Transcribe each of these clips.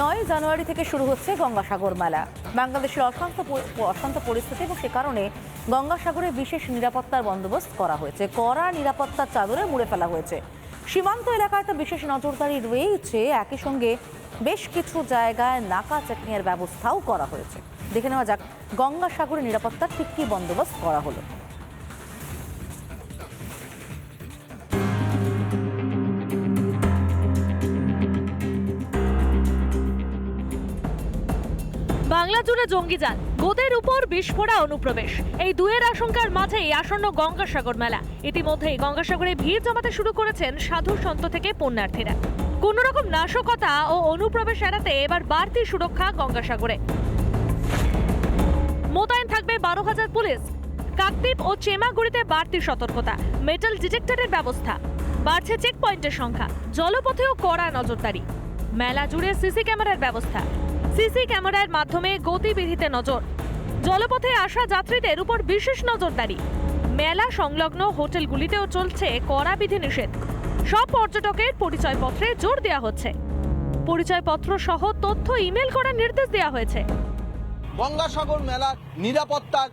নয় জানুয়ারি থেকে শুরু হচ্ছে গঙ্গাসাগর মেলা। বাংলাদেশের অশান্ত অশান্ত পরিস্থিতি এবং সে কারণে গঙ্গাসাগরে বিশেষ নিরাপত্তার বন্দোবস্ত করা হয়েছে। কড়া নিরাপত্তার চাদরে মুড়ে ফেলা হয়েছে। সীমান্ত এলাকায় তো বিশেষ নজরদারি রয়েছে একই সঙ্গে বেশ কিছু জায়গায় নাকা চেকিংয়ের ব্যবস্থাও করা হয়েছে। দেখে নেওয়া যাক গঙ্গাসাগরে নিরাপত্তার ঠিক কী বন্দোবস্ত করা হলো। বাংলা জুড়ে জঙ্গি যান। গোদের উপর বিস্ফোরা অনুপ্রবেশ। এই দুয়ের আশঙ্কার মাঝেই আসন্ন গঙ্গাসাগর মেলা। ইতিমধ্যেই গঙ্গাসাগরে ভিড় জমাতে শুরু করেছেন সাধু সন্ত থেকে পুণ্যার্থীরা। কোন রকম নাশকতা ও অনুপ্রবেশ এড়াতে এবার বাড়তি সুরক্ষা গঙ্গাসাগরে। মোতায়েন থাকবে বারো হাজার পুলিশ। কাকদ্বীপ ও চেমাগুড়িতে বাড়তি সতর্কতা। মেটাল ডিটেক্টরের ব্যবস্থা। বাড়ছে চেক পয়েন্টের সংখ্যা। জলপথেও কড়া নজরদারি। মেলা জুড়ে সিসি ক্যামেরার ব্যবস্থা। সিসি ক্যামেরার মাধ্যমে গতিবিধিতে নজর। জলপথে আসা যাত্রীদের উপর বিশেষ নজরদারি। মেলা সংলগ্ন হোটেলগুলিতেও চলছে কড়া বিধিনিষেধ। সব পর্যটকের পরিচয়পত্রে জোর দেওয়া হচ্ছে। পরিচয়পত্র সহ তথ্য ইমেল করার নির্দেশ দেওয়া হয়েছে। গঙ্গাসাগর মেলা নিরাপত্তার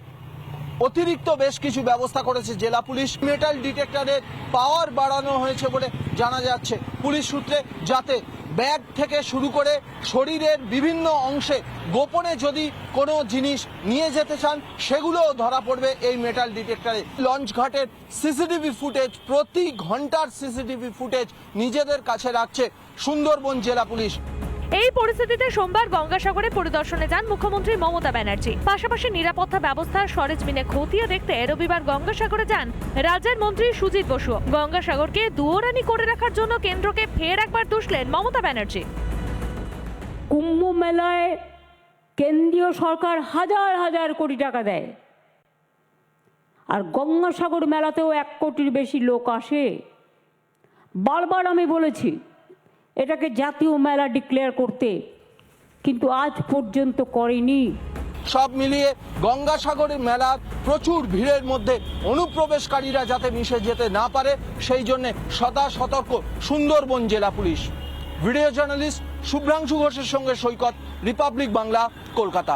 অতিরিক্ত বেশ কিছু ব্যবস্থা করেছে জেলা পুলিশ। মেটাল ডিটেক্টরের পাওয়ার বাড়ানো হয়েছে বলে জানা যাচ্ছে। পুলিশ সূত্রে যাতে ব্যাগ থেকে শুরু করে শরীরের বিভিন্ন অংশে গোপনে যদি কোনো জিনিস নিয়ে যেতে চান, সেগুলোও ধরা পড়বে এই মেটাল ডিটেক্টরে লঞ্চ ঘাটের সিসিটিভি ফুটেজ, প্রতি ঘণ্টার সিসিটিভি ফুটেজ নিজেদের কাছে রাখছে সুন্দরবন জেলা পুলিশ। এই পরিস্থিতিতে সোমবার গঙ্গাসাগরে পরিদর্শনে যান মুখ্যমন্ত্রী মমতা ব্যানার্জি। পাশাপাশি নিরাপত্তা ব্যবস্থা সরেজমিনে খতিয়ে দেখতে রবিবার গঙ্গাসাগরে যান রাজ্যের মন্ত্রী সুজিত বসু। গঙ্গাসাগরকে দুয়োরানি করে রাখার জন্য কেন্দ্রকে ফের একবার দুষলেন মমতা ব্যানার্জি। কুম্ভ মেলায় কেন্দ্রীয় সরকার হাজার হাজার কোটি টাকা দেয়। আর গঙ্গাসাগর মেলাতেও এক কোটির বেশি লোক আসে। বারবার আমি বলেছি এটাকে জাতীয় মেলা ডিক্লেয়ার করতে, কিন্তু আজ পর্যন্ত করেনি। সব মিলিয়ে গঙ্গাসাগরের মেলা প্রচুর ভিড়ের মধ্যে অনুপ্রবেশকারীরা যাতে মিশে যেতে না পারে, সেই জন্য সদা সতর্ক সুন্দরবন জেলা পুলিশ। ভিডিও জার্নালিস্ট শুভ্রাংশু ঘোষের সঙ্গে সৈকত রিপাবলিক বাংলা কলকাতা।